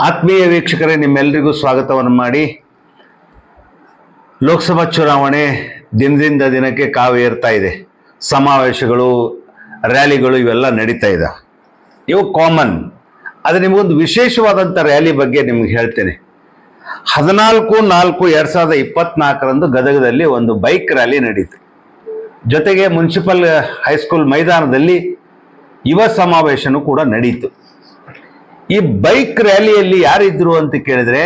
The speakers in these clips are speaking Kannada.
ಆತ್ಮೀಯ ವೀಕ್ಷಕರೇ ನಿಮ್ಮೆಲ್ಲರಿಗೂ ಸ್ವಾಗತವನ್ನು ಮಾಡಿ. ಲೋಕಸಭಾ ಚುನಾವಣೆ ದಿನದಿಂದ ದಿನಕ್ಕೆ ಕಾವು ಏರ್ತಾ ಇದೆ. ಸಮಾವೇಶಗಳು, ರ್ಯಾಲಿಗಳು ಇವೆಲ್ಲ ನಡೀತಾ ಇದೆ. ಇವು ಕಾಮನ್. ಅದು ನಿಮಗೊಂದು ವಿಶೇಷವಾದಂಥ ರ್ಯಾಲಿ ಬಗ್ಗೆ ನಿಮ್ಗೆ ಹೇಳ್ತೇನೆ. ಹದಿನಾಲ್ಕು, ನಾಲ್ಕು, ಎರಡು ಸಾವಿರದ ಇಪ್ಪತ್ನಾಲ್ಕರಂದು ಗದಗದಲ್ಲಿ ಒಂದು ಬೈಕ್ ರ್ಯಾಲಿ ನಡೀತು. ಜೊತೆಗೆ ಮುನ್ಸಿಪಲ್, ಹೈಸ್ಕೂಲ್ ಮೈದಾನದಲ್ಲಿ ಯುವ ಸಮಾವೇಶನೂ ಕೂಡ ನಡೀತು. ಈ ಬೈಕ್ ರ್ಯಾಲಿಯಲ್ಲಿ ಯಾರಿದ್ರು ಅಂತ ಕೇಳಿದ್ರೆ,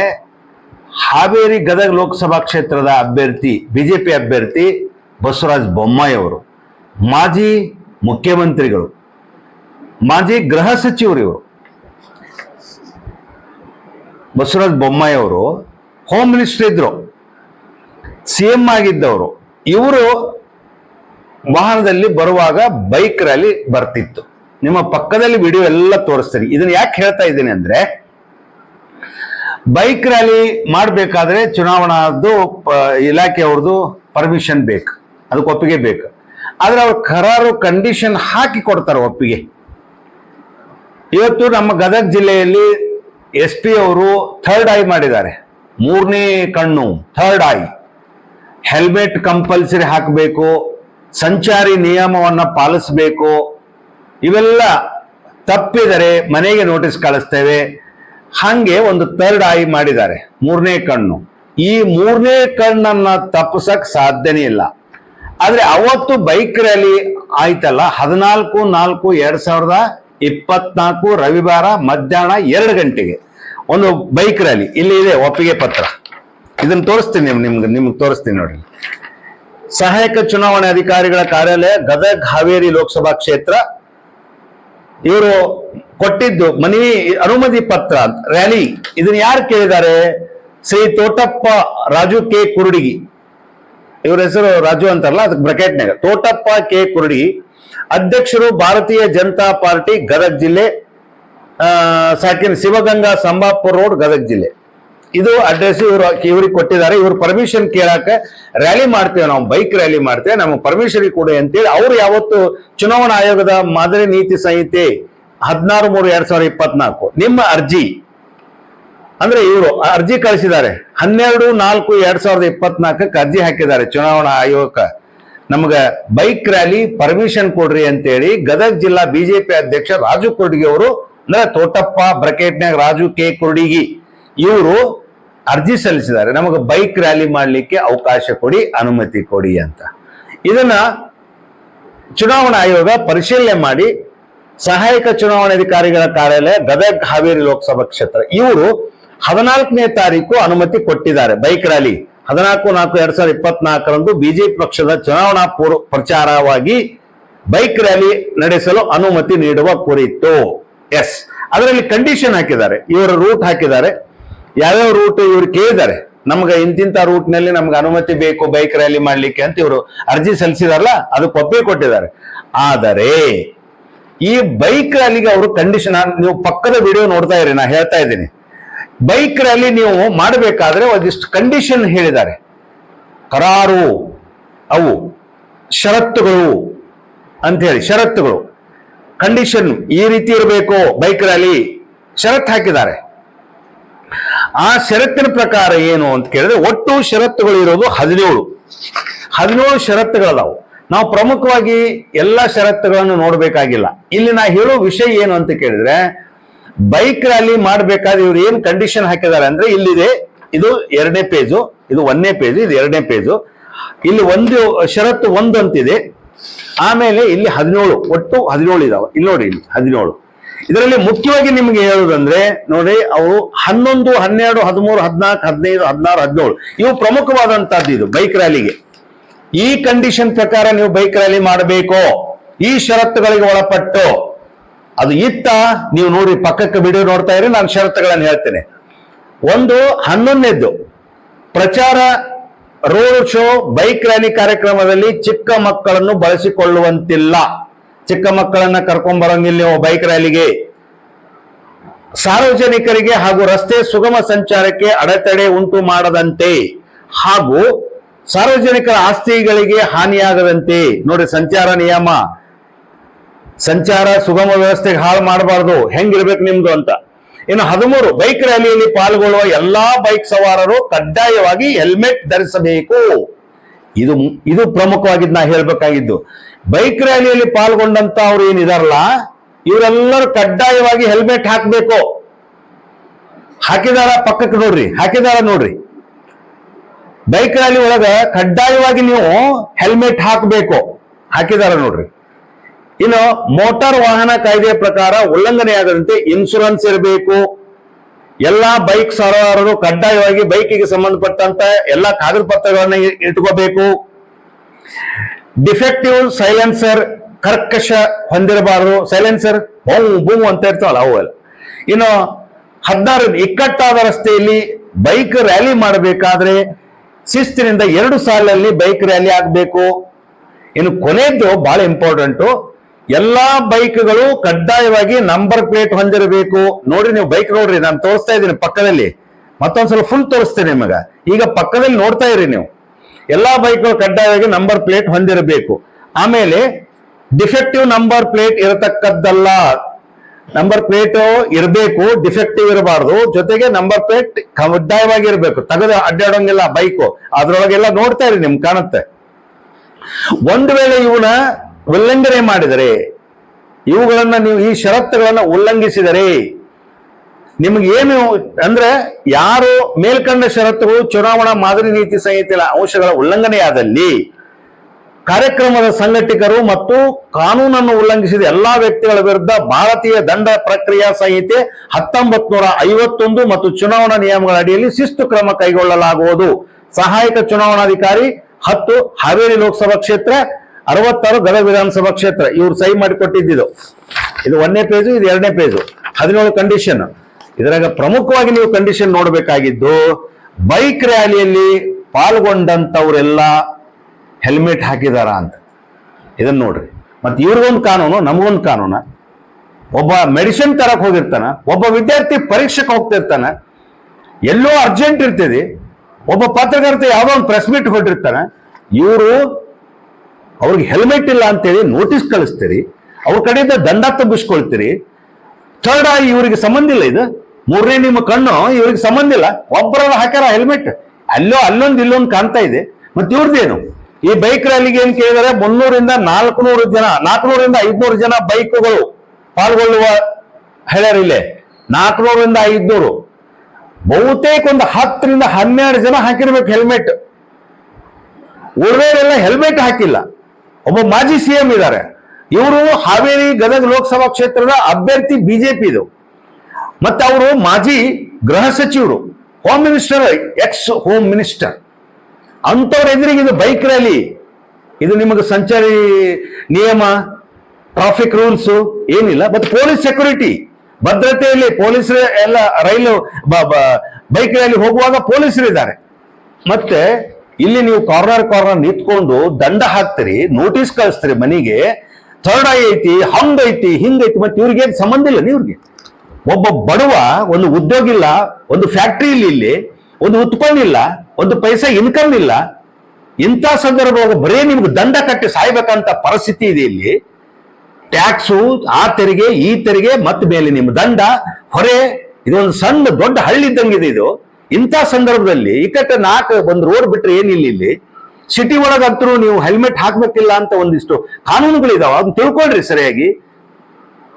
ಹಾವೇರಿ ಗದಗ ಲೋಕಸಭಾ ಕ್ಷೇತ್ರದ ಅಭ್ಯರ್ಥಿ, ಬಿಜೆಪಿ ಅಭ್ಯರ್ಥಿ ಬಸವರಾಜ ಬೊಮ್ಮಾಯಿ ಅವರು, ಮಾಜಿ ಮುಖ್ಯಮಂತ್ರಿಗಳು, ಮಾಜಿ ಗೃಹ ಸಚಿವರು ಇವರು. ಬಸವರಾಜ ಬೊಮ್ಮಾಯಿ ಅವರು ಹೋಮ್ ಮಿನಿಸ್ಟರ್ ಇದ್ರು. ಸಿ ಎಂ ಆಗಿದ್ದವರು. ಇವರು ವಾಹನದಲ್ಲಿ ಬರುವಾಗ ಬೈಕ್ ರ್ಯಾಲಿ ಬರ್ತಿತ್ತು. ನಿಮ್ಮ ಪಕ್ಕದಲ್ಲಿ ವಿಡಿಯೋ ಎಲ್ಲ ತೋರಿಸ್ತೀನಿ. ಇದನ್ನ ಯಾಕೆ ಹೇಳ್ತಾ ಇದ್ದೀನಿ ಅಂದ್ರೆ ಬೈಕ್ ರ್ಯಾಲಿ ಮಾಡಬೇಕಾದ್ರೆ ಚುನಾವಣಾದ್ದು, ಪ- ಇಲಾಖೆಯವ್ರದ್ದು ಪರ್ಮಿಷನ್ ಬೇಕು. ಅದಕ್ಕೆ ಒಪ್ಪಿಗೆ ಬೇಕು. ಆದ್ರೆ ಅವ್ರು ಕರಾರು ಕಂಡೀಷನ್ ಹಾಕಿ ಕೊಡ್ತಾರೆ ಒಪ್ಪಿಗೆ. ಇವತ್ತು ನಮ್ಮ ಗದಗ ಜಿಲ್ಲೆಯಲ್ಲಿ ಎಸ್ ಪಿ ಅವರು ಥರ್ಡ್ ಐ ಮಾಡಿದ್ದಾರೆ. ಮೂರನೇ ಕಣ್ಣು ಥರ್ಡ್ ಐ ಹೆಲ್ಮೆಟ್ ಕಂಪಲ್ಸರಿ ಹಾಕಬೇಕು, ಸಂಚಾರಿ ನಿಯಮವನ್ನು ಪಾಲಿಸಬೇಕು. ಇವೆಲ್ಲ ತಪ್ಪಿದರೆ ಮನೆಗೆ ನೋಟಿಸ್ ಕಳಿಸ್ತೇವೆ. ಹಾಗೆ ಒಂದು ಥರ್ಡ್ ಐ ಮಾಡಿದ್ದಾರೆ. ಮೂರನೇ ಕಣ್ಣು. ಈ ಮೂರನೇ ಕಣ್ಣನ್ನ ತಪ್ಪಿಸಕ್ ಸಾಧ್ಯನೇ ಇಲ್ಲ. ಆದ್ರೆ ಅವತ್ತು ಬೈಕ್ ರ್ಯಾಲಿ ಆಯ್ತಲ್ಲ, ಹದಿನಾಲ್ಕು, ನಾಲ್ಕು, ಎರಡ್ ಸಾವಿರದ ಇಪ್ಪತ್ನಾಲ್ಕು ರವಿವಾರ ಮಧ್ಯಾಹ್ನ ಎರಡು ಗಂಟೆಗೆ ಒಂದು ಬೈಕ್ ರ್ಯಾಲಿ ಇಲ್ಲಿ ಇದೆ ಒಪ್ಪಿಗೆ ಪತ್ರ. ಇದನ್ನ ತೋರಿಸ್ತೀನಿ ನಿಮ್- ನಿಮ್ಗೆ ನಿಮ್ಗೆ ತೋರಿಸ್ತೀನಿ ನೋಡಿ. ಸಹಾಯಕ ಚುನಾವಣೆ ಅಧಿಕಾರಿಗಳ ಕಾರ್ಯಾಲಯ ಗದಗ್ ಹಾವೇರಿ ಲೋಕಸಭಾ ಕ್ಷೇತ್ರ ಇವರು ಕೊಟ್ಟಿದ್ದು ಮನವಿ ಅನುಮತಿ ಪತ್ರ, ರ್ಯಾಲಿ. ಇದನ್ನ ಯಾರು ಕೇಳಿದ್ದಾರೆ? ಶ್ರೀ ತೋಟಪ್ಪ ರಾಜು ಕೆ ಕುರುಡಿಗಿ. ಇವರ ಹೆಸರು ರಾಜು ಅಂತಾರಲ್ಲ, ಅದಕ್ಕೆ ಬ್ರಕೆಟ್ನಾಗ ತೋಟಪ್ಪ ಕೆ ಕುರುಡಿಗಿ, ಅಧ್ಯಕ್ಷರು ಭಾರತೀಯ ಜನತಾ ಪಾರ್ಟಿ ಗದಗ ಜಿಲ್ಲೆ ಸಾಕಿನ ಶಿವಗಂಗಾ ಸಂಬಾಪುರ ರೋಡ್ ಗದಗ ಜಿಲ್ಲೆ. ಇದು ಅಡ್ರೆಸ್ ಇವರು ಇವ್ರಿಗೆ ಕೊಟ್ಟಿದ್ದಾರೆ. ಇವ್ರು ಪರ್ಮಿಷನ್ ಕೇಳಾಕ ರ್ಯಾಲಿ ಮಾಡ್ತೇವೆ. ನಾವು ಬೈಕ್ ರ್ಯಾಲಿ ಮಾಡ್ತೇವೆ. ನಮಗೆ ಪರ್ಮಿಷನ್ ಕೊಡಿ ಅಂತೇಳಿ ಅವ್ರು ಯಾವತ್ತು ಚುನಾವಣಾ ಆಯೋಗದ ಮಾದರಿ ನೀತಿ ಸಂಹಿತೆ ಹದಿನಾರು ಮೂರು ಎರಡ್ ಸಾವಿರದ ಇಪ್ಪತ್ನಾಲ್ಕು ನಿಮ್ಮ ಅರ್ಜಿ. ಅಂದ್ರೆ ಇವರು ಅರ್ಜಿ ಕಳಿಸಿದ್ದಾರೆ. ಹನ್ನೆರಡು ನಾಲ್ಕು ಎರಡ್ ಸಾವಿರದ ಇಪ್ಪತ್ನಾಲ್ಕಕ್ಕೆ ಅರ್ಜಿ ಹಾಕಿದ್ದಾರೆ ಚುನಾವಣಾ ಆಯೋಗಕ್ಕೆ. ನಮಗೆ ಬೈಕ್ ರ್ಯಾಲಿ ಪರ್ಮಿಷನ್ ಕೊಡ್ರಿ ಅಂತೇಳಿ ಗದಗ ಜಿಲ್ಲಾ ಬಿಜೆಪಿ ಅಧ್ಯಕ್ಷ ರಾಜು ಕುರ್ಡಿಗೆ ಅವರು, ಅಂದ್ರೆ ತೋಟಪ್ಪ ಬ್ರಕೆಟ್ನಾಗ ರಾಜು ಕೆ ಕುರ್ಡಿಗಿ ಇವರು ಅರ್ಜಿ ಸಲ್ಲಿಸಿದ್ದಾರೆ. ನಮಗೆ ಬೈಕ್ ರ್ಯಾಲಿ ಮಾಡಲಿಕ್ಕೆ ಅವಕಾಶ ಕೊಡಿ, ಅನುಮತಿ ಕೊಡಿ ಅಂತ. ಇದನ್ನ ಚುನಾವಣಾ ಆಯೋಗ ಪರಿಶೀಲನೆ ಮಾಡಿ, ಸಹಾಯಕ ಚುನಾವಣಾಧಿಕಾರಿಗಳ ಕಾರ್ಯಾಲಯ ಗದಗ್ ಹಾವೇರಿ ಲೋಕಸಭಾ ಕ್ಷೇತ್ರ, ಇವರು ಹದಿನಾಲ್ಕನೇ ತಾರೀಕು ಅನುಮತಿ ಕೊಟ್ಟಿದ್ದಾರೆ ಬೈಕ್ ರ್ಯಾಲಿ. ಹದಿನಾಲ್ಕು, ನಾಲ್ಕು, ಎರಡ್ ಸಾವಿರದ ಇಪ್ಪತ್ನಾಲ್ಕರಂದು ಬಿಜೆಪಿ ಪಕ್ಷದ ಚುನಾವಣಾ ಪೂರ್ವ ಪ್ರಚಾರವಾಗಿ ಬೈಕ್ ರ್ಯಾಲಿ ನಡೆಸಲು ಅನುಮತಿ ನೀಡುವ ಕುರಿತು. ಎಸ್. ಅದರಲ್ಲಿ ಕಂಡೀಷನ್ ಹಾಕಿದ್ದಾರೆ. ಇವರ ರೂಟ್ ಹಾಕಿದ್ದಾರೆ. ಯಾವ್ಯಾವ ರೂಟ್ ಇವ್ರು ಕೇಳಿದ್ದಾರೆ? ನಮ್ಗೆ ಇಂತಿಂತ ರೂಟ್ನಲ್ಲಿ ನಮ್ಗೆ ಅನುಮತಿ ಬೇಕು ಬೈಕ್ ರ್ಯಾಲಿ ಮಾಡ್ಲಿಕ್ಕೆ ಅಂತ ಇವರು ಅರ್ಜಿ ಸಲ್ಲಿಸಿದಾರಲ್ಲ ಅದಕ್ಕೆ ಒಪ್ಪಿಗೆ ಕೊಟ್ಟಿದ್ದಾರೆ. ಆದರೆ, ಈ ಬೈಕ್ ರ್ಯಾಲಿಗೆ ಅವರು ಕಂಡೀಷನ್ ನೀವು ಪಕ್ಕದ ವಿಡಿಯೋ ನೋಡ್ತಾ ಇರಿ, ನಾ ಹೇಳ್ತಾ ಇದ್ದೀನಿ. ಬೈಕ್ ರ್ಯಾಲಿ ನೀವು ಮಾಡಬೇಕಾದ್ರೆ ಒಂದಿಷ್ಟು ಕಂಡೀಷನ್ ಹೇಳಿದ್ದಾರೆ. ಕರಾರು, ಅವು, ಷರತ್ತುಗಳು ಅಂತ ಹೇಳಿ, ಷರತ್ತುಗಳು. ಕಂಡೀಷನ್ ಈ ರೀತಿ ಇರಬೇಕು ಬೈಕ್ ರ್ಯಾಲಿ ಷರತ್ ಹಾಕಿದ್ದಾರೆ. ಆ ಷರತ್ತಿನ ಪ್ರಕಾರ ಏನು ಅಂತ ಕೇಳಿದ್ರೆ ಒಟ್ಟು ಷರತ್ತುಗಳು ಇರೋದು ಹದಿನೇಳು. ಹದಿನೇಳು ಷರತ್ತುಗಳದಾವು. ನಾವು ಪ್ರಮುಖವಾಗಿ ಎಲ್ಲ ಷರತ್ತುಗಳನ್ನು ನೋಡಬೇಕಾಗಿಲ್ಲ. ಇಲ್ಲಿ ನಾ ಹೇಳೋ ವಿಷಯ ಏನು ಅಂತ ಕೇಳಿದ್ರೆ ಬೈಕ್ ರ್ಯಾಲಿ ಮಾಡಬೇಕಾದ್ರೆ ಇವ್ರು ಏನು ಕಂಡೀಷನ್ ಹಾಕಿದ್ದಾರೆ ಅಂದ್ರೆ ಇಲ್ಲಿದೆ, ಇದು ಎರಡನೇ ಪೇಜು ಇದು ಒಂದನೇ ಪೇಜು ಇದು ಎರಡನೇ ಪೇಜು ಇಲ್ಲಿ ಒಂದು ಷರತ್ತು ಒಂದು ಅಂತಿದೆ ಆಮೇಲೆ ಇಲ್ಲಿ ಹದಿನೇಳು, ಒಟ್ಟು ಹದಿನೇಳು ಇದಾವೆ. ಇಲ್ಲಿ ನೋಡಿ ಇಲ್ಲಿ, ಹದಿನೇಳು. ಇದರಲ್ಲಿ ಮುಖ್ಯವಾಗಿ ನಿಮ್ಗೆ ಹೇಳುದಂದ್ರೆ ನೋಡಿ, ಅವು ಹನ್ನೊಂದು, ಹನ್ನೆರಡು, ಹದಿಮೂರು, ಹದಿನಾಲ್ಕು, ಹದಿನೈದು, ಹದಿನಾರು, ಹದಿನೇಳು. ಇವು ಪ್ರಮುಖವಾದಂತಹದ್ದು ಇದು, ಬೈಕ್ ರ್ಯಾಲಿಗೆ. ಈ ಕಂಡೀಷನ್ ಪ್ರಕಾರ ನೀವು ಬೈಕ್ ರ್ಯಾಲಿ ಮಾಡಬೇಕು. ಈ ಷರತ್ತುಗಳಿಗೆ ಒಳಪಟ್ಟು. ಅದು ಇತ್ತ, ನೀವು ನೋಡಿ, ಪಕ್ಕಕ್ಕೆ ವಿಡಿಯೋ ನೋಡ್ತಾ ಇರಿ, ನಾನು ಷರತ್ತುಗಳನ್ನು ಹೇಳ್ತೇನೆ. ಒಂದು, ಹನ್ನೊಂದನೇದ್ದು, ಪ್ರಚಾರ, ರೋಡ್ ಶೋ, ಬೈಕ್ ರ್ಯಾಲಿ ಕಾರ್ಯಕ್ರಮದಲ್ಲಿ ಚಿಕ್ಕ ಮಕ್ಕಳನ್ನು ಬಳಸಿಕೊಳ್ಳುವಂತಿಲ್ಲ. ಚಿಕ್ಕ ಮಕ್ಕಳನ್ನ ಕರ್ಕೊಂಡ್ ಬರಂಗಿಲ್ಲ ಬೈಕ್ ರ್ಯಾಲಿಗೆ ಸಾರ್ವಜನಿಕರಿಗೆ ಹಾಗೂ ರಸ್ತೆ ಸುಗಮ ಸಂಚಾರಕ್ಕೆ ಅಡೆತಡೆ ಉಂಟು ಮಾಡದಂತೆ ಹಾಗೂ ಸಾರ್ವಜನಿಕರ ಆಸ್ತಿಗಳಿಗೆ ಹಾನಿಯಾಗದಂತೆ. ನೋಡಿ ಸಂಚಾರ ನಿಯಮ. ಸಂಚಾರ ಸುಗಮ ವ್ಯವಸ್ಥೆಗೆ ಹಾಳು ಮಾಡಬಾರ್ದು. ಹೆಂಗಿರ್ಬೇಕು ನಿಮ್ದು ಅಂತ. ಇನ್ನು ಹದಿಮೂರು ಬೈಕ್ ರ್ಯಾಲಿಯಲ್ಲಿ ಪಾಲ್ಗೊಳ್ಳುವ ಎಲ್ಲಾ ಬೈಕ್ ಸವಾರರು ಕಡ್ಡಾಯವಾಗಿ ಹೆಲ್ಮೆಟ್ ಧರಿಸಬೇಕು. ಇದು ಇದು ಪ್ರಮುಖವಾಗಿದ್ದು ನಾ ಹೇಳ್ಬೇಕಾಗಿದ್ದು. ಬೈಕ್ ರ್ಯಾಲಿಯಲ್ಲಿ ಪಾಲ್ಗೊಂಡಂತ ಅವ್ರು ಏನಿದಾರಲ್ಲ ಇವರೆಲ್ಲರೂ ಕಡ್ಡಾಯವಾಗಿ ಹೆಲ್ಮೆಟ್ ಹಾಕ್ಬೇಕು. ಹಾಕಿದಾರ ಪಕ್ಕಕ್ಕೆ ನೋಡ್ರಿ, ಹಾಕಿದಾರ ನೋಡ್ರಿ. ಬೈಕ್ ರ್ಯಾಲಿ ಒಳಗ ಕಡ್ಡಾಯವಾಗಿ ನೀವು ಹೆಲ್ಮೆಟ್ ಹಾಕಬೇಕು. ಹಾಕಿದಾರ ನೋಡ್ರಿ. ಇನ್ನು ಮೋಟಾರ್ ವಾಹನ ಕಾಯ್ದೆಯ ಪ್ರಕಾರ ಉಲ್ಲಂಘನೆಯಾದಂತೆ ಇನ್ಶೂರೆನ್ಸ್ ಇರಬೇಕು. ಎಲ್ಲಾ ಬೈಕ್ ಸವಾರರು ಕಡ್ಡಾಯವಾಗಿ ಬೈಕಿಗೆ ಸಂಬಂಧಪಟ್ಟಂತ ಎಲ್ಲಾ ಕಾಗದ ಪತ್ರಗಳನ್ನ ಇಟ್ಕೋಬೇಕು. ಡಿಫೆಕ್ಟಿವ್ ಸೈಲೆನ್ಸರ್ ಕರ್ಕಶ ಹೊಂದಿರಬಾರದು. ಸೈಲೆನ್ಸರ್ ಹೋಮ್ ಬೂ ಅಂತ ಇರ್ತಾವಲ್ಲ ಅವು ಎಲ್ಲ ಇನ್ನು ಹದಿನಾರು ಇಕ್ಕಟ್ಟಾದ ರಸ್ತೆಯಲ್ಲಿ ಬೈಕ್ ರ್ಯಾಲಿ ಮಾಡಬೇಕಾದ್ರೆ ಶಿಸ್ತಿನಿಂದ ಎರಡು ಸಾಲಲ್ಲಿ ಬೈಕ್ ರ್ಯಾಲಿ ಆಗಬೇಕು. ಇನ್ನು ಕೊನೆಯದ್ದು ಬಹಳ ಇಂಪಾರ್ಟೆಂಟು ಎಲ್ಲಾ ಬೈಕ್ಗಳು ಕಡ್ಡಾಯವಾಗಿ ನಂಬರ್ ಪ್ಲೇಟ್ ಹೊಂದಿರಬೇಕು. ನೋಡ್ರಿ ನೀವು ಬೈಕ್ ನೋಡ್ರಿ, ನಾನು ತೋರಿಸ್ತಾ ಇದ್ದೀನಿ ಪಕ್ಕದಲ್ಲಿ. ಮತ್ತೊಂದ್ಸಲ ಫುಲ್ ತೋರಿಸ್ತೇನೆ ನಿಮಗೆ. ಈಗ ಪಕ್ಕದಲ್ಲಿ ನೋಡ್ತಾ ಇರಿ ನೀವು. ಎಲ್ಲಾ ಬೈಕ್ಗಳು ಕಡ್ಡಾಯವಾಗಿ ನಂಬರ್ ಪ್ಲೇಟ್ ಹೊಂದಿರಬೇಕು. ಆಮೇಲೆ ಡಿಫೆಕ್ಟಿವ್ ನಂಬರ್ ಪ್ಲೇಟ್ ಇರತಕ್ಕದ್ದಲ್ಲ, ನಂಬರ್ ಪ್ಲೇಟ್ ಇರಬೇಕು, ಡಿಫೆಕ್ಟಿವ್ ಇರಬಾರ್ದು. ಜೊತೆಗೆ ನಂಬರ್ ಪ್ಲೇಟ್ ಕಡ್ಡಾಯವಾಗಿ ಇರಬೇಕು. ತಗದು ಅಡ್ಡಾಡೋಂಗಿಲ್ಲ ಬೈಕು. ಅದ್ರೊಳಗೆಲ್ಲ ನೋಡ್ತಾ ಇರಿ, ನಿಮ್ಗೆ ಕಾಣುತ್ತೆ. ಒಂದು ವೇಳೆ ಇವನ ಉಲ್ಲಂಘನೆ ಮಾಡಿದರೆ, ಇವುಗಳನ್ನು ನೀವು ಈ ಷರತ್ತುಗಳನ್ನು ಉಲ್ಲಂಘಿಸಿದರೆ, ನಿಮ್ಗೆ ಏನು ಅಂದ್ರೆ ಯಾರು ಮೇಲ್ಕಂಡ ಷರತ್ತುಗಳು, ಚುನಾವಣಾ ಮಾದರಿ ನೀತಿ ಸಂಹಿತೆಯ ಅಂಶಗಳ ಉಲ್ಲಂಘನೆಯಾದಲ್ಲಿ ಕಾರ್ಯಕ್ರಮದ ಸಂಘಟಕರು ಮತ್ತು ಕಾನೂನನ್ನು ಉಲ್ಲಂಘಿಸಿದ ಎಲ್ಲಾ ವ್ಯಕ್ತಿಗಳ ವಿರುದ್ಧ ಭಾರತೀಯ ದಂಡ ಪ್ರಕ್ರಿಯಾ ಸಂಹಿತೆ ಹತ್ತೊಂಬತ್ ನೂರ ಐವತ್ತೊಂದು ಮತ್ತು ಚುನಾವಣಾ ನಿಯಮಗಳ ಅಡಿಯಲ್ಲಿ ಶಿಸ್ತು ಕ್ರಮ ಕೈಗೊಳ್ಳಲಾಗುವುದು. ಸಹಾಯಕ ಚುನಾವಣಾಧಿಕಾರಿ ಹತ್ತು, ಹಾವೇರಿ ಲೋಕಸಭಾ ಕ್ಷೇತ್ರ ಅರವತ್ತಾರು ಗದಗ ವಿಧಾನಸಭಾ ಕ್ಷೇತ್ರ, ಇವ್ರು ಸಹಿ ಮಾಡಿಕೊಟ್ಟಿದ್ದು ಇದು ಒಂದನೇ ಪೇಜು ಇದು ಎರಡನೇ ಪೇಜು ಹದಿನೇಳು ಕಂಡೀಷನ್ ಇದರಾಗ ಪ್ರಮುಖವಾಗಿ ನೀವು ಕಂಡೀಷನ್ ನೋಡಬೇಕಾಗಿದ್ದು ಬೈಕ್ ರ್ಯಾಲಿಯಲ್ಲಿ ಪಾಲ್ಗೊಂಡಂತವರೆಲ್ಲ ಹೆಲ್ಮೆಟ್ ಹಾಕಿದಾರ ಅಂತ. ಇದನ್ನ ನೋಡ್ರಿ. ಮತ್ತೆ ಇವ್ರಿಗೊಂದು ಕಾನೂನು, ನಮಗೊಂದು ಕಾನೂನು. ಒಬ್ಬ ಮೆಡಿಸಿನ್ ತರಕ್ಕೆ ಹೋಗಿರ್ತಾನ, ಒಬ್ಬ ವಿದ್ಯಾರ್ಥಿ ಪರೀಕ್ಷೆಗೆ ಹೋಗ್ತಿರ್ತಾನೆ, ಎಲ್ಲೋ ಅರ್ಜೆಂಟ್ ಇರ್ತದೆ, ಒಬ್ಬ ಪತ್ರಕರ್ತ ಯಾವುದೋ ಒಂದು ಪ್ರೆಸ್ ಮೀಟ್ ಹೊಟ್ಟಿರ್ತಾನೆ ಇವರು ಅವ್ರಿಗೆ ಹೆಲ್ಮೆಟ್ ಇಲ್ಲ ಅಂತೇಳಿ ನೋಟಿಸ್ ಕಳಿಸ್ತೀರಿ, ಅವ್ರ ಕಡೆಯಿಂದ ದಂಡ ತುಂಬಿಸ್ಕೊಳ್ತೀರಿ ಥರ್ಡ್ ಆಗಿ ಇವರಿಗೆ ಸಂಬಂಧ ಇಲ್ಲ ಇದು. ಮೂರನೇ ನಿಮ್ಮ ಕಣ್ಣು, ಇವ್ರಿಗೆ ಸಂಬಂಧ ಇಲ್ಲ. ಒಬ್ಬರ ಹಾಕ್ಯಾರ ಹೆಲ್ಮೆಟ್. ಅಲ್ಲೋ, ಅಲ್ಲೊಂದು ಇಲ್ಲೊಂದು ಕಾಣ್ತಾ ಇದೆ. ಮತ್ತೆ ಇವ್ರದ್ದೇನು ಈ ಬೈಕ್ ರ್ಯಾಲಿಗೆ ಏನ್ ಕೇಳಿದರೆ? ಮುನ್ನೂರಿಂದ ನಾಲ್ಕುನೂರು ಜನ, ನಾಲ್ಕುನೂರಿಂದ ಐದ್ನೂರು ಜನ ಬೈಕ್ಗಳು ಪಾಲ್ಗೊಳ್ಳುವ ಹೇಳ್ಯಾರ ಇಲ್ಲೇ. ನಾಲ್ಕುನೂರಿಂದ ಐದ್ನೂರು. ಬಹುತೇಕ ಒಂದು ಹತ್ತರಿಂದ ಹನ್ನೆರಡು ಜನ ಹಾಕಿರ್ಬೇಕು ಹೆಲ್ಮೆಟ್. ಉಳಿದವರೆಲ್ಲ ಹೆಲ್ಮೆಟ್ ಹಾಕಿಲ್ಲ. ಒಬ್ಬ ಮಾಜಿ ಸಿಎಂ ಇದ್ದಾರೆ. ಇವರು ಹಾವೇರಿ ಗದಗ ಲೋಕಸಭಾ ಕ್ಷೇತ್ರದ ಅಭ್ಯರ್ಥಿ ಬಿಜೆಪಿ ಇದು ಮತ್ತೆ ಅವರು ಮಾಜಿ ಗೃಹ ಸಚಿವರು home minister ex home minister ಅಂಥವ್ರ ಎದುರಿಗೆ ಇದು ಬೈಕ್ ರ್ಯಾಲಿ ಇದು ನಿಮಗೆ ಸಂಚಾರಿ ನಿಯಮ ಟ್ರಾಫಿಕ್ ರೂಲ್ಸ್ ಏನಿಲ್ಲ ಮತ್ತೆ ಪೊಲೀಸ್ ಸೆಕ್ಯೂರಿಟಿ ಭದ್ರತೆಯಲ್ಲಿ ಪೊಲೀಸರು ಎಲ್ಲ ರೈಲು ಬೈಕ್ ರ್ಯಾಲಿ ಹೋಗುವಾಗ ಪೊಲೀಸರು ಇದ್ದಾರೆ ಮತ್ತೆ ಇಲ್ಲಿ ನೀವು ಕಾರ್ನರ್ ಕಾರ್ನರ್ ನಿಂತ್ಕೊಂಡು ದಂಡ ಹಾಕ್ತೀರಿ ನೋಟಿಸ್ ಕಳಿಸ್ತೀರಿ ಮನೆಗೆ ಥರ್ಡ್ ಐ ಐತಿ, ಹಂಗ್ ಐತಿ ಹಿಂಗೈತಿ ಮತ್ತೆ ಇವ್ರಿಗೆ ಸಂಬಂಧ ಇಲ್ಲ ಇವ್ರಿಗೆ ಒಬ್ಬ ಬಡವ, ಒಂದು ಉದ್ಯೋಗ ಇಲ್ಲ, ಒಂದು ಫ್ಯಾಕ್ಟ್ರಿ ಇಲ್ಲಿ ಇಲ್ಲಿ, ಒಂದು ಉತ್ಪನ್ನ ಒಂದು ಪೈಸಾ ಇನ್ಕಮ್ ಇಲ್ಲ. ಇಂಥ ಸಂದರ್ಭದಾಗ ಬರೇ ನಿಮ್ಗೆ ದಂಡ ಕಟ್ಟಿ ಸಾಯ್ಬೇಕಂತ ಪರಿಸ್ಥಿತಿ ಇದೆ ಇಲ್ಲಿ. ಟ್ಯಾಕ್ಸು ಆ ತೆರಿಗೆ, ಈ ತೆರಿಗೆ, ಮತ್ತೆ ಮೇಲೆ ನಿಮ್ಮ ದಂಡ. ಹೊರೆ, ಇದೊಂದು ಸಣ್ಣ ದೊಡ್ಡ ಹಳ್ಳಿ ಇದ್ದಂಗಿದೆ ಇದು. ಇಂಥ ಸಂದರ್ಭದಲ್ಲಿ ಇಕ್ಕಟ್ಟ ನಾಲ್ಕು ಒಂದು ರೋಡ್ ಬಿಟ್ರೆ ಏನಿಲ್ಲ ಇಲ್ಲಿ ಸಿಟಿ ಒಳಗಂತರೂ ನೀವು ಹೆಲ್ಮೆಟ್ ಹಾಕ್ಬೇಕಿಲ್ಲ ಅಂತ ಒಂದಿಷ್ಟು ಕಾನೂನುಗಳಿದಾವೆ, ಅದನ್ನ ತಿಳ್ಕೊಳ್ರಿ ಸರಿಯಾಗಿ.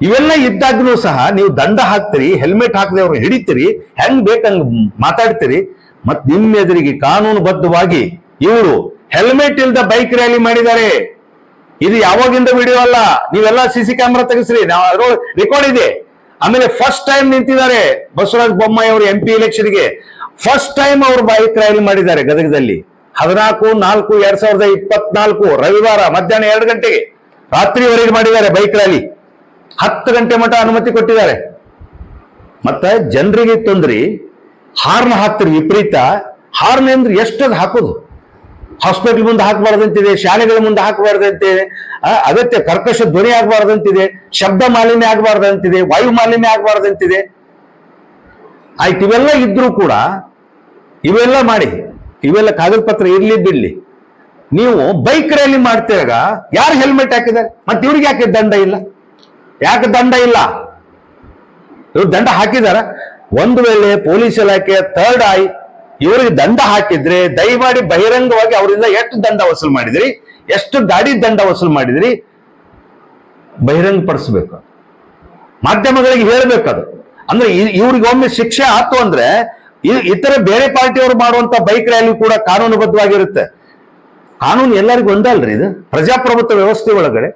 ಇವೆಲ್ಲ ಇದ್ದಾಗ್ಲೂ ಸಹ ನೀವು ದಂಡ ಹಾಕ್ತೀರಿ ಹೆಲ್ಮೆಟ್ ಹಾಕದೆ ಅವ್ರು ಹಿಡಿತೀರಿ, ಹೆಂಗ್ ಬೇಕಂಗ್ ಮಾತಾಡ್ತೀರಿ. ಮತ್ ನಿಮ್ಮ ಎದುರಿಗೆ ಕಾನೂನುಬದ್ಧವಾಗಿ ಇವರು ಹೆಲ್ಮೆಟ್ ಇಲ್ದ ಬೈಕ್ ರ್ಯಾಲಿ ಮಾಡಿದ್ದಾರೆ. ಇದು ಯಾವಾಗಿಂದ ವಿಡಿಯೋ ಅಲ್ಲ? ನೀವೆಲ್ಲ ಸಿ ಸಿ ಕ್ಯಾಮ್ರಾ ತೆಗಿಸ್ರಿ, ನಾವು ರೆಕಾರ್ಡ್ ಇದೆ. ಆಮೇಲೆ ಫಸ್ಟ್ ಟೈಮ್ ನಿಂತಿದ್ದಾರೆ ಬಸವರಾಜ ಬೊಮ್ಮಾಯಿ ಅವರು ಎಂ ಪಿ ಎಲೆಕ್ಷನ್ಗೆ ಫಸ್ಟ್ ಟೈಮ್ ಅವರು ಬೈಕ್ ರ್ಯಾಲಿ ಮಾಡಿದ್ದಾರೆ ಗದಗದಲ್ಲಿ. ಹದಿನಾಲ್ಕು, ನಾಲ್ಕು, ಎರಡ್ ಸಾವಿರದ ಇಪ್ಪತ್ನಾಲ್ಕು ರವಿವಾರ ಮಧ್ಯಾಹ್ನ ಎರಡು ಗಂಟೆಗೆ ರಾತ್ರಿವರೆಗೆ ಮಾಡಿದ್ದಾರೆ ಬೈಕ್ ರ್ಯಾಲಿ ಹತ್ತು ಗಂಟೆ ಮಟ್ಟ ಅನುಮತಿ ಕೊಟ್ಟಿದ್ದಾರೆ. ಮತ್ತೆ ಜನರಿಗೆ ತೊಂದ್ರಿ, ಹಾರ್ನ್ ಹಾಕ್ತಿರಿ ವಿಪರೀತ. ಹಾರ್ನ್ ಅಂದ್ರೆ ಎಷ್ಟದು ಹಾಕೋದು? ಹಾಸ್ಪಿಟಲ್ ಮುಂದೆ ಹಾಕಬಾರ್ದಂತಿದೆ, ಶಾಲೆಗಳ ಮುಂದೆ ಹಾಕಬಾರ್ದಂತಿದೆ ಅಗತ್ಯ ಕರ್ಕಶ ಧ್ವನಿ ಆಗಬಾರ್ದಂತಿದೆ, ಶಬ್ದ ಮಾಲಿನ್ಯ ಆಗಬಾರ್ದಂತಿದೆ, ವಾಯು ಮಾಲಿನ್ಯ ಆಗಬಾರ್ದಂತಿದೆ. ಆಯ್ತು, ಇವೆಲ್ಲ ಇದ್ರೂ ಕೂಡ ಇವೆಲ್ಲ ಮಾಡಿ, ಇವೆಲ್ಲ ಕಾಗದ ಪತ್ರ ಇರ್ಲಿ ಬಿಡ್ಲಿ. ನೀವು ಬೈಕ್ ರ್ಯಾಲಿ ಮಾಡ್ತಿರಾಗ ಯಾರು ಹೆಲ್ಮೆಟ್ ಹಾಕಿದ್ದಾರೆ? ಮತ್ತೆ ಇವ್ರಿಗೆ ಯಾಕೆ ದಂಡ ಇಲ್ಲ? ಯಾಕೆ ದಂಡ ಇಲ್ಲ? ಇವ್ರು ದಂಡ ಹಾಕಿದಾರ. ಒಂದು ವೇಳೆ ಪೊಲೀಸ್ ಇಲಾಖೆ ಥರ್ಡ್ ಐ ಇವರಿಗೆ ದಂಡ ಹಾಕಿದ್ರೆ, ದಯಮಾಡಿ ಬಹಿರಂಗವಾಗಿ ಅವರಿಂದ ಎಷ್ಟು ದಂಡ ವಸೂಲ್ ಮಾಡಿದ್ರಿ, ಎಷ್ಟು ಗಾಡಿ ದಂಡ ವಸೂಲು ಮಾಡಿದ್ರಿ, ಬಹಿರಂಗಪಡಿಸ್ಬೇಕು ಮಾಧ್ಯಮಗಳಿಗೆ ಹೇಳ್ಬೇಕದು ಅಂದ್ರೆ ಇವ್ರಿಗೆ ಒಮ್ಮೆ ಶಿಕ್ಷೆ ಆತು ಅಂದ್ರೆ ಇತರ ಬೇರೆ ಪಾರ್ಟಿಯವರು ಮಾಡುವಂತ ಬೈಕ್ ರ್ಯಾಲಿ ಕೂಡ ಕಾನೂನುಬದ್ಧವಾಗಿರುತ್ತೆ. ಕಾನೂನು ಎಲ್ಲರಿಗೂ ಒಂದಲ್ರಿ ಇದು? ಪ್ರಜಾಪ್ರಭುತ್ವ ವ್ಯವಸ್ಥೆ ಒಳಗಡೆ.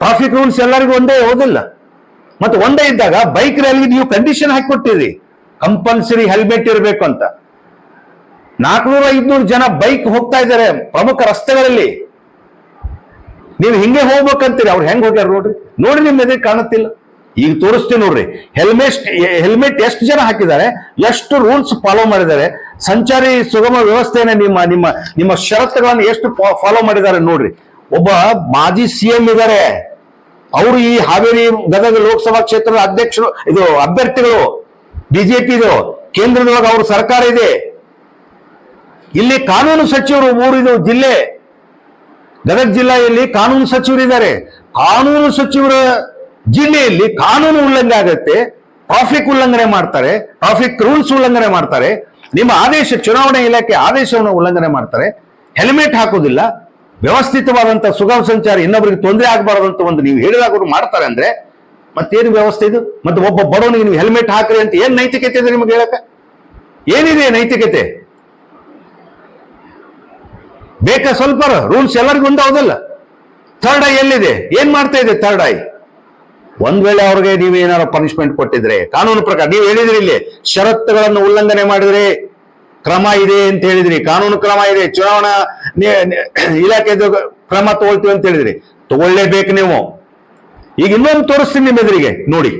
ಟ್ರಾಫಿಕ್ ರೂಲ್ಸ್ ಎಲ್ಲರಿಗೂ ಒಂದೇ ಹೋದಿಲ್ಲ. ಮತ್ತೆ ಒಂದೇ ಇದ್ದಾಗ ಬೈಕ್ ರ್ಯಾಲಿಗೆ ನೀವು ಕಂಡೀಷನ್ ಹಾಕಿಕೊಟ್ಟಿರಿ. ಕಂಪಲ್ಸರಿ ಹೆಲ್ಮೆಟ್ ಇರಬೇಕು ಅಂತ. ನಾಲ್ಕುನೂರ ಐದ್ನೂರು ಜನ ಬೈಕ್ ಹೋಗ್ತಾ ಇದ್ದಾರೆ ಪ್ರಮುಖ ರಸ್ತೆಗಳಲ್ಲಿ. ನೀವು ಹಿಂಗೆ ಹೋಗ್ಬೇಕಂತೀರಿ, ಅವ್ರು ಹೆಂಗ್ ಹೋಗ್ಯಾರ ನೋಡ್ರಿ. ನೋಡಿ ನಿಮ್ ಎದುರು ಕಾಣುತ್ತಿಲ್ಲ. ಈಗ ತೋರಿಸ್ತೀನಿ ನೋಡ್ರಿ ಹೆಲ್ಮೆಟ್ ಹೆಲ್ಮೆಟ್ ಎಷ್ಟು ಜನ ಹಾಕಿದ್ದಾರೆ, ಎಷ್ಟು ರೂಲ್ಸ್ ಫಾಲೋ ಮಾಡಿದ್ದಾರೆ. ಸಂಚಾರಿ ಸುಗಮ ವ್ಯವಸ್ಥೆನ ನಿಮ್ಮ ನಿಮ್ಮ ನಿಮ್ಮ ಷರತ್ತುಗಳನ್ನು ಎಷ್ಟು ಫಾಲೋ ಮಾಡಿದ್ದಾರೆ ನೋಡ್ರಿ. ಒಬ್ಬ ಮಾಜಿ ಸಿ ಎಂ ಇದ್ದಾರೆ. ಅವರು ಈ ಹಾವೇರಿ, ಗದಗ ಲೋಕಸಭಾ ಕ್ಷೇತ್ರದ ಅಧ್ಯಕ್ಷರು, ಇದು ಅಭ್ಯರ್ಥಿಗಳು ಬಿಜೆಪಿ ಇದು. ಕೇಂದ್ರದೊಳಗೆ ಅವ್ರ ಸರ್ಕಾರ ಇದೆ. ಇಲ್ಲಿ ಕಾನೂನು ಸಚಿವರು ಊರಿದು ಜಿಲ್ಲೆ, ಗದಗ ಜಿಲ್ಲೆಯಲ್ಲಿ ಕಾನೂನು ಸಚಿವರಿದ್ದಾರೆ. ಕಾನೂನು ಸಚಿವರ ಜಿಲ್ಲೆಯಲ್ಲಿ ಕಾನೂನು ಉಲ್ಲಂಘನೆ ಆಗುತ್ತೆ ಟ್ರಾಫಿಕ್ ಉಲ್ಲಂಘನೆ ಮಾಡ್ತಾರೆ ಟ್ರಾಫಿಕ್ ರೂಲ್ಸ್ ಉಲ್ಲಂಘನೆ ಮಾಡ್ತಾರೆ, ನಿಮ್ಮ ಆದೇಶ, ಚುನಾವಣೆ ಇಲಾಖೆ ಆದೇಶವನ್ನು ಉಲ್ಲಂಘನೆ ಮಾಡ್ತಾರೆ ಹೆಲ್ಮೆಟ್ ಹಾಕೋದಿಲ್ಲ ವ್ಯವಸ್ಥಿತವಾದಂತ ಸುಗಮ ಸಂಚಾರ ಇನ್ನೊಬ್ಬರಿಗೆ ತೊಂದರೆ ಆಗಬಾರದಂತ ಒಂದು ನೀವು ಹೇಳಿದಾಗ ಅವರು ಮಾಡ್ತಾರೆ ಅಂದ್ರೆ ಮತ್ತೇನು ವ್ಯವಸ್ಥೆ ಇದು? ಮತ್ತೆ ಒಬ್ಬ ಬಡವನಿಗೆ ನೀವು ಹೆಲ್ಮೆಟ್ ಹಾಕ್ರಿ ಅಂತ ಏನ್ ನೈತಿಕತೆ ಇದೆ ನಿಮ್ಗೆ ಹೇಳಕ ಏನಿದೆ ನೈತಿಕತೆ? ಬೇಕಾ ಸ್ವಲ್ಪ ರೂಲ್ಸ್ ಎಲ್ಲರಿಗೂ ಒಂದು ಥರ್ಡ್ ಐ ಎಲ್ಲಿದೆ? ಏನ್ ಮಾಡ್ತಾ ಇದೆ ಥರ್ಡ್ ಐ ಒಂದ್ ವೇಳೆ ಅವ್ರಿಗೆ ನೀವು ಏನಾದ್ರು ಪನಿಷ್ಮೆಂಟ್ ಕೊಟ್ಟಿದ್ರೆ, ಕಾನೂನು ಪ್ರಕಾರ, ನೀವು ಹೇಳಿದ್ರಿ ಇಲ್ಲಿ, ಷರತ್ತುಗಳನ್ನು ಉಲ್ಲಂಘನೆ ಮಾಡಿದ್ರೆ ಕ್ರಮ ಇದೆ ಅಂತ ಹೇಳಿದ್ರಿ. ಕಾನೂನು ಕ್ರಮ ಇದೆ, ಚುನಾವಣಾ ಇಲಾಖೆ ಕ್ರಮ ತಗೊಳ್ತೀವಿ ಅಂತ ಹೇಳಿದ್ರಿ. ತಗೊಳ್ಳೇಬೇಕು ನೀವು. ಈಗ ಇನ್ನೊಂದು ತೋರಿಸ್ತೀನಿ ನಿಮ್ಮ ಎದುರಿಗೆ ನೋಡಿ.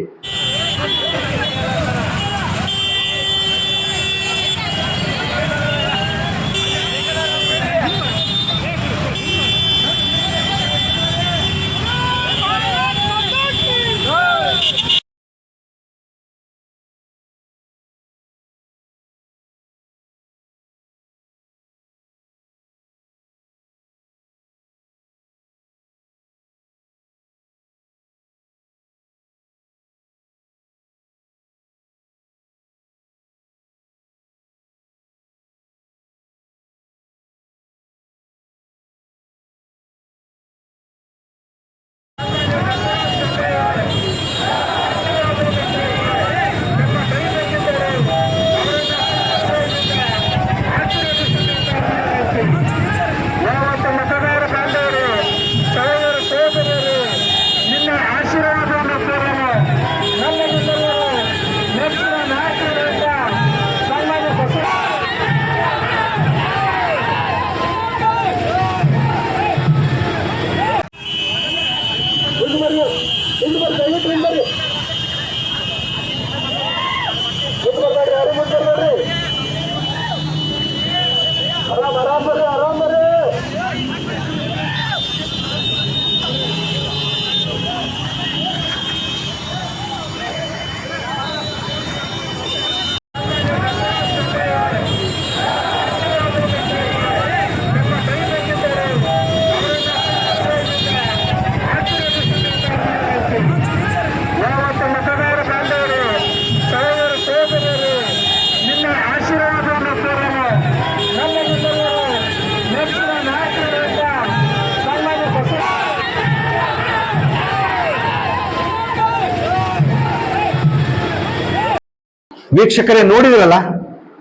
ವೀಕ್ಷಕರೇ ನೋಡಿದ್ರಲ್ಲ?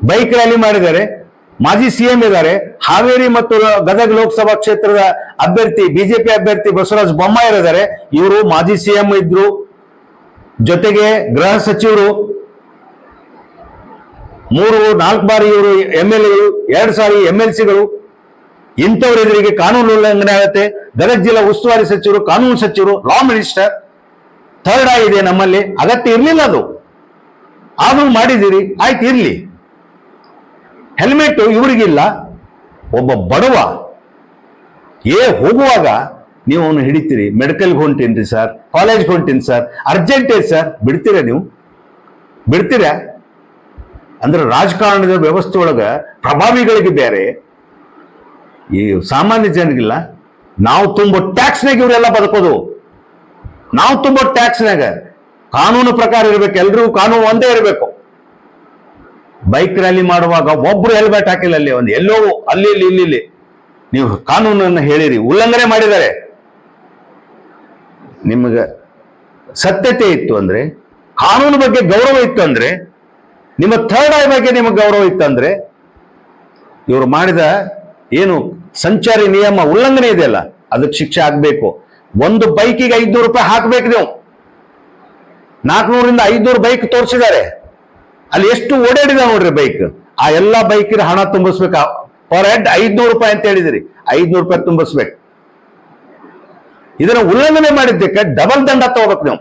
ಬೈಕ್ ರ್ಯಾಲಿ ಮಾಡಿದ್ದಾರೆ. ಮಾಜಿ ಸಿಎಂ ಇದ್ದಾರೆ. ಹಾವೇರಿ ಮತ್ತು ಗದಗ ಲೋಕಸಭಾ ಕ್ಷೇತ್ರದ ಅಭ್ಯರ್ಥಿ ಬಿಜೆಪಿ ಅಭ್ಯರ್ಥಿ ಬಸವರಾಜ ಬೊಮ್ಮಾಯಿ ಇದ್ದಾರೆ. ಇವರು ಮಾಜಿ ಸಿಎಂ ಇದ್ರು. ಜೊತೆಗೆ ಗೃಹ ಸಚಿವರು ಮೂರು, ನಾಲ್ಕು ಬಾರಿ ಇವರು ಎಂ ಎಲ್ ಎರಡು ಸಾರಿ ಎಂ ಎಲ್ ಸಿಗಳು ಇಂಥವ್ರ ಎದುರಿಗೆ ಕಾನೂನು ಉಲ್ಲಂಘನೆ ಆಗುತ್ತೆ. ಗದಗ ಜಿಲ್ಲಾ ಉಸ್ತುವಾರಿ ಸಚಿವರು, ಕಾನೂನು ಸಚಿವರು ಲಾ ಮಿನಿಸ್ಟರ್ ಥರ್ಡ್ ಆಗಿದೆ ನಮ್ಮಲ್ಲಿ. ಅಗತ್ಯ ಇರಲಿಲ್ಲ ಅದು. ಆದ್ರೂ ಮಾಡಿದ್ದೀರಿ, ಆಯ್ತು ಇರಲಿ. ಹೆಲ್ಮೆಟ್ ಇವರಿಗಿಲ್ಲ, ಒಬ್ಬ ಬಡವ ಏ ಹೋಗುವಾಗ ನೀವು ಅವನು ಹಿಡಿತೀರಿ ಮೆಡಿಕಲ್ಗೆ ಹೊಂಟೇನ್ರಿ ಸರ್ ಕಾಲೇಜ್ಗೆ ಹೊಂಟೀನಿ ಸರ್ ಅರ್ಜೆಂಟ್ ಏ ಸರ್ ಬಿಡ್ತೀರಾ ನೀವು? ಬಿಡ್ತೀರಾ? ಅಂದ್ರೆ ರಾಜಕಾರಣದ ವ್ಯವಸ್ಥೆ ಒಳಗೆ ಪ್ರಭಾವಿಗಳಿಗೆ ಬೇರೆ. ಈ ಸಾಮಾನ್ಯ ಜನರಿಗಿಲ್ಲ. ನಾವು ತುಂಬ ಟ್ಯಾಕ್ಸ್ನಾಗ ಇವರೆಲ್ಲ ಬದುಕೋದು. ನಾವು ತುಂಬ ಟ್ಯಾಕ್ಸ್ನಾಗ ಕಾನೂನು ಪ್ರಕಾರ ಇರಬೇಕು, ಎಲ್ರಿಗೂ ಕಾನೂನು ಒಂದೇ ಇರಬೇಕು. ಬೈಕ್ ರ್ಯಾಲಿ ಮಾಡುವಾಗ ಒಬ್ರು ಹೆಲ್ಮೆಟ್ ಹಾಕಿಲ್ಲ ಅಲ್ಲಿ ಒಂದು ಎಲ್ಲೋ ಅಲ್ಲಿ, ಇಲ್ಲಿ ಇಲ್ಲಿ ನೀವು ಕಾನೂನನ್ನು ಹೇಳಿರಿ, ಉಲ್ಲಂಘನೆ ಮಾಡಿದ್ದಾರೆ ನಿಮಗೆ ಸತ್ಯತೆ ಇತ್ತು ಅಂದ್ರೆ, ಕಾನೂನು ಬಗ್ಗೆ ಗೌರವ ಇತ್ತು ಅಂದ್ರೆ, ನಿಮ್ಮ ಥರ್ಡ್ ಐ ಬಗ್ಗೆ ನಿಮಗೆ ಗೌರವ ಇತ್ತು ಅಂದ್ರೆ, ಇವರು ಮಾಡಿದ ಏನು ಸಂಚಾರಿ ನಿಯಮ ಉಲ್ಲಂಘನೆ ಇದೆಯಲ್ಲ, ಅದಕ್ಕೆ ಶಿಕ್ಷೆ ಆಗ್ಬೇಕು. ಒಂದು ಬೈಕಿಗೆ ಐದ್ನೂರು ರೂಪಾಯಿ ಹಾಕ್ಬೇಕು ನೀವು. ನಾಲ್ಕುನೂರಿಂದ ಐದ್ನೂರು ಬೈಕ್ ತೋರಿಸಿದ್ದಾರೆ. ಅಲ್ಲಿ ಎಷ್ಟು ಓಡಾಡಿದ ನೋಡ್ರಿ ಬೈಕ್ ಆ ಎಲ್ಲ ಬೈಕಿನ ಹಣ ತುಂಬಿಸ್ಬೇಕು. ಪರ್ ಹೆಡ್ ಐದ್ನೂರು ರೂಪಾಯಿ ಅಂತ ಹೇಳಿದಿರಿ. ಐದ್ನೂರು ರೂಪಾಯಿ ತುಂಬಿಸ್ಬೇಕು. ಇದನ್ನ ಉಲ್ಲಂಘನೆ ಮಾಡಿದ್ದಕ್ಕೆ ಡಬಲ್ ದಂಡ ತಗೋಬೇಕು ನೀವು.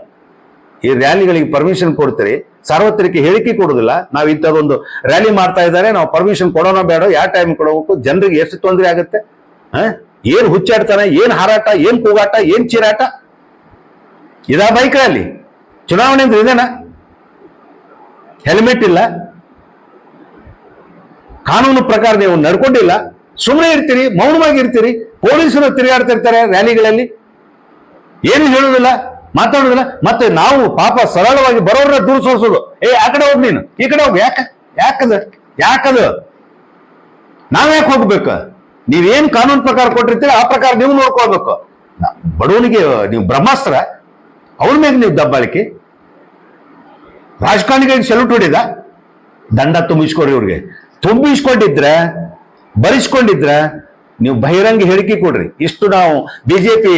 ಈ ರ್ಯಾಲಿಗಳಿಗೆ ಪರ್ಮಿಷನ್ ಕೊಡ್ತೀರಿ. ಸಾರ್ವತ್ರಿಕ ಹೇಳಿಕೆ ಕೊಡುದಿಲ್ಲ. ನಾವು ಇಂಥದ್ದೊಂದು ರ್ಯಾಲಿ ಮಾಡ್ತಾ ಇದ್ದಾರೆ. ನಾವು ಪರ್ಮಿಷನ್ ಕೊಡೋಣ ಬೇಡ, ಯಾವ ಟೈಮ್ ಕೊಡಬೇಕು? ಜನರಿಗೆ ಎಷ್ಟು ತೊಂದರೆ ಆಗುತ್ತೆ? ಏನು ಹುಚ್ಚಾಡ್ತಾನೆ? ಏನು ಹಾರಾಟ? ಏನು ಕೂಗಾಟ? ಏನು ಚೀರಾಟ? ಇದಾ ಬೈಕ್ ರ್ಯಾಲಿ ಚುನಾವಣೆ ಅಂದ್ರೆ ಇದೇನಾ? ಹೆಲ್ಮೆಟ್ ಇಲ್ಲ. ಕಾನೂನು ಪ್ರಕಾರ ನೀವು ನಡ್ಕೊಂಡಿಲ್ಲ. ಸುಮ್ಮನೆ ಇರ್ತೀರಿ, ಮೌನವಾಗಿ ಇರ್ತೀರಿ, ಪೊಲೀಸರು ತಿರುಗಾಡ್ತಾ ಇರ್ತಾರೆ ರ್ಯಾಲಿಗಳಲ್ಲಿ. ಏನು ಹೇಳುವುದಿಲ್ಲ ಮಾತಾಡೋದಿಲ್ಲ ಮತ್ತೆ ನಾವು ಪಾಪ ಸರಳವಾಗಿ ಬರೋರನ್ನ ದೂರ ಸೋಸೋದು ಏ, ಆ ಕಡೆ ಹೋಗ್ ನೀನು, ಈ ಕಡೆ ಹೋಗ್, ಯಾಕ, ಯಾಕದ ಯಾಕದ? ನಾವ್ ಯಾಕೆ ಹೋಗ್ಬೇಕು? ನೀವೇನ್ ಕಾನೂನು ಪ್ರಕಾರ ಕೊಟ್ಟಿರ್ತೀರ, ಆ ಪ್ರಕಾರ ನೀವು ನೋಡ್ಕೊಳ್ಬೇಕು. ಬಡವನಿಗೆ, ನೀವು ಬ್ರಹ್ಮಾಸ್ತ್ರ, ಅವ್ರ ಮೇಲೆ ನೀವು ದಬ್ಬಾಳಿಕೆ. ರಾಜಕಾರಣಿಗಳಿಗೆ ಸೆಲ್ಯೂಟ್ ಹೊಡಿದ? ದಂಡ ತುಂಬಿಸ್ಕೊಡ್ರಿ ಇವ್ರಿಗೆ. ತುಂಬಿಸ್ಕೊಂಡಿದ್ರೆ, ಬರಿಸ್ಕೊಂಡಿದ್ರೆ ನೀವು ಬಹಿರಂಗ ಹೇಳಿಕೆ ಕೊಡ್ರಿ. ಇಷ್ಟು ನಾವು ಬಿಜೆಪಿ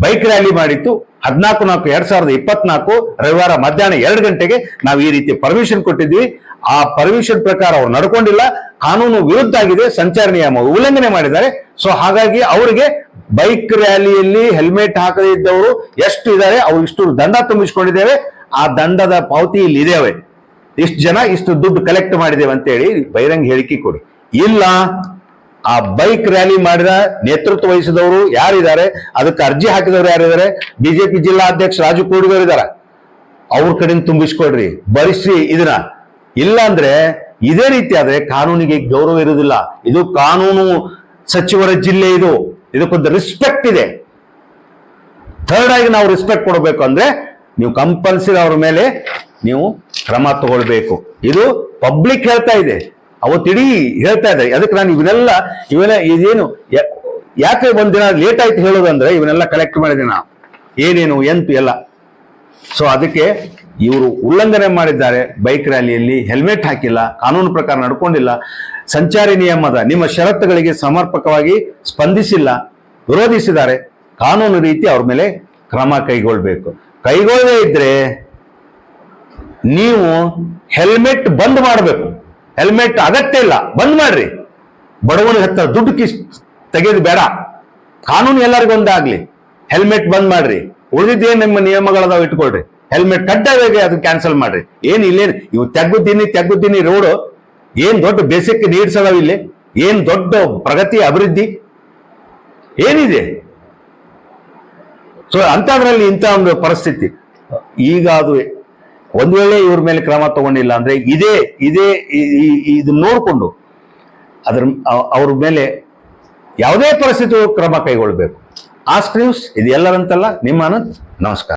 ಬೈಕ್ ರ್ಯಾಲಿ ಮಾಡಿತ್ತು. ಹದಿನಾಲ್ಕು ನಾಲ್ಕು, ಎರಡ್ ಸಾವಿರದ ಇಪ್ಪತ್ನಾಲ್ಕು ರವಿವಾರ ಮಧ್ಯಾಹ್ನ ಎರಡು ಗಂಟೆಗೆ ನಾವು ಈ ರೀತಿ ಪರ್ಮಿಷನ್ ಕೊಟ್ಟಿದ್ವಿ. ಆ ಪರ್ಮಿಷನ್ ಪ್ರಕಾರ ಅವ್ರು ನಡ್ಕೊಂಡಿಲ್ಲ. ಕಾನೂನು ವಿರುದ್ಧ ಆಗಿದೆ. ಸಂಚಾರ ನಿಯಮ ಉಲ್ಲಂಘನೆ ಮಾಡಿದ್ದಾರೆ. ಸೊ ಹಾಗಾಗಿ ಅವರಿಗೆ ಬೈಕ್ ರ್ಯಾಲಿಯಲ್ಲಿ ಹೆಲ್ಮೆಟ್ ಹಾಕದೇ ಇದ್ದವರು ಎಷ್ಟು ಇದ್ದಾರೆ, ಅವ್ರು ಇಷ್ಟು ದಂಡ ತುಂಬಿಸ್ಕೊಂಡಿದ್ದೇವೆ. ಆ ದಂಡದ ಪಾವತಿ ಇಲ್ಲಿ ಇದಾವೆ. ಇಷ್ಟು ಜನ ಇಷ್ಟು ದುಡ್ಡು ಕಲೆಕ್ಟ್ ಮಾಡಿದ್ದೇವೆ ಅಂತ ಹೇಳಿ ಬಹಿರಂಗ ಹೇಳಿಕೆ ಕೊಡಿ. ಇಲ್ಲ, ಆ ಬೈಕ್ ರ್ಯಾಲಿ ಮಾಡಿದ ನೇತೃತ್ವ ವಹಿಸಿದವರು ಯಾರಿದ್ದಾರೆ? ಅದಕ್ಕೆ ಅರ್ಜಿ ಹಾಕಿದವರು ಯಾರಿದ್ದಾರೆ? ಬಿಜೆಪಿ ಜಿಲ್ಲಾ ಅಧ್ಯಕ್ಷ ರಾಜು ಕೂಡಿದವರು ಇದ್ದಾರೆ. ಅವ್ರ ಕಡೆಯಿಂದ ತುಂಬಿಸ್ಕೊಡ್ರಿ. ಬರಿಸಿ ಇದನ್ನ. ಇಲ್ಲ ಅಂದ್ರೆ ಇದೇ ರೀತಿ ಆದ್ರೆ ಕಾನೂನಿಗೆ ಗೌರವ ಇರುವುದಿಲ್ಲ. ಇದು ಕಾನೂನು ಸಚಿವರ ಜಿಲ್ಲೆ ಇದು. ಇದಕ್ಕೊಂದು ರೆಸ್ಪೆಕ್ಟ್ ಇದೆ. ಥರ್ಡ್ ಆಗಿ ನಾವು ರೆಸ್ಪೆಕ್ಟ್ ಕೊಡಬೇಕು ಅಂದ್ರೆ ನೀವು ಕಂಪಲ್ಸರಿ ಅವ್ರ ಮೇಲೆ ನೀವು ಕ್ರಮ ತಗೊಳ್ಬೇಕು. ಇದು ಪಬ್ಲಿಕ್ ಹೇಳ್ತಾ ಇದೆ. ಅವತ್ತಿಡೀ ಹೇಳ್ತಾ ಇದ್ದಾರೆ ಅದಕ್ಕೆ ನಾನು ಇವನ್ನೆಲ್ಲ, ಇವನ್ನ ಇದೇನು ಯಾಕೆ ಒಂದಿನ ಲೇಟ್ ಆಯ್ತು ಹೇಳೋದಂದ್ರೆ ಇವನ್ನೆಲ್ಲ ಕಲೆಕ್ಟ್ ಮಾಡಿದೆ ನಾವು ಏನೇನು, ಎಂತು ಎಲ್ಲ. ಸೊ ಅದಕ್ಕೆ ಇವರು ಉಲ್ಲಂಘನೆ ಮಾಡಿದ್ದಾರೆ. ಬೈಕ್ ರ್ಯಾಲಿಯಲ್ಲಿ ಹೆಲ್ಮೆಟ್ ಹಾಕಿಲ್ಲ, ಕಾನೂನು ಪ್ರಕಾರ ನಡ್ಕೊಂಡಿಲ್ಲ. ಸಂಚಾರಿ ನಿಯಮದ ನಿಮ್ಮ ಷರತ್ತುಗಳಿಗೆ ಸಮರ್ಪಕವಾಗಿ ಸ್ಪಂದಿಸಿಲ್ಲ, ವಿರೋಧಿಸಿದ್ದಾರೆ. ಕಾನೂನು ರೀತಿ ಅವ್ರ ಮೇಲೆ ಕ್ರಮ ಕೈಗೊಳ್ಬೇಕು. ಕೈಗೊಳ್ಳದೇ ಇದ್ರೆ ನೀವು ಹೆಲ್ಮೆಟ್ ಬಂದ್ ಮಾಡಬೇಕು. ಹೆಲ್ಮೆಟ್ ಅಗತ್ಯ ಇಲ್ಲ, ಬಂದ್ ಮಾಡ್ರಿ. ಬಡವನ ಹತ್ತಿರ ದುಡ್ಡು ಕಿಸ್ ತೆಗೆದು ಬೇಡ. ಕಾನೂನು ಎಲ್ಲರಿಗೂ ಒಂದಾಗ್ಲಿ. ಹೆಲ್ಮೆಟ್ ಬಂದ್ ಮಾಡ್ರಿ. ಉಳಿದಿದ್ದೇನು ನಿಮ್ಮ ನಿಯಮಗಳದಾವ್ ಇಟ್ಕೊಳ್ರಿ. ಹೆಲ್ಮೆಟ್ ಕಡ್ಡಾಯವಾಗಿ ಅದು ಕ್ಯಾನ್ಸಲ್ ಮಾಡ್ರಿ. ಏನ್ ಇಲ್ಲೇನು, ಇವು ತೆಗ್ದಿನಿ ತೆಗ್ದಿನಿ ರೋಡು. ಏನ್ ದೊಡ್ಡ ಬೇಸಿಕ್ ನೀಡ್ಸ್ ಅದಾವ ಇಲ್ಲಿ? ಏನ್ ದೊಡ್ಡ ಪ್ರಗತಿ, ಅಭಿವೃದ್ಧಿ? ಏನಿದೆ? ಸೊ ಅಂಥದ್ರಲ್ಲಿ ಇಂಥ ಒಂದು ಪರಿಸ್ಥಿತಿ. ಈಗ ಅದು ಒಂದು ವೇಳೆ ಇವ್ರ ಮೇಲೆ ಕ್ರಮ ತಗೊಂಡಿಲ್ಲ ಅಂದ್ರೆ ಇದೇ ಇದೇ ಈ- ಈ- ಇದು ನೋಡಿಕೊಂಡು ಅದ್ರ, ಅವ್ರ ಮೇಲೆ ಯಾವುದೇ ಪರಿಸ್ಥಿತಿ ಕ್ರಮ ಕೈಗೊಳ್ಬೇಕು. ಆಸ್ಕ್ ನ್ಯೂಸ್ ಇದು ಎಲ್ಲರಂತಲ್ಲ, ನಿಮ್ಮ ಅನಂತ್ ನಮಸ್ಕಾರ.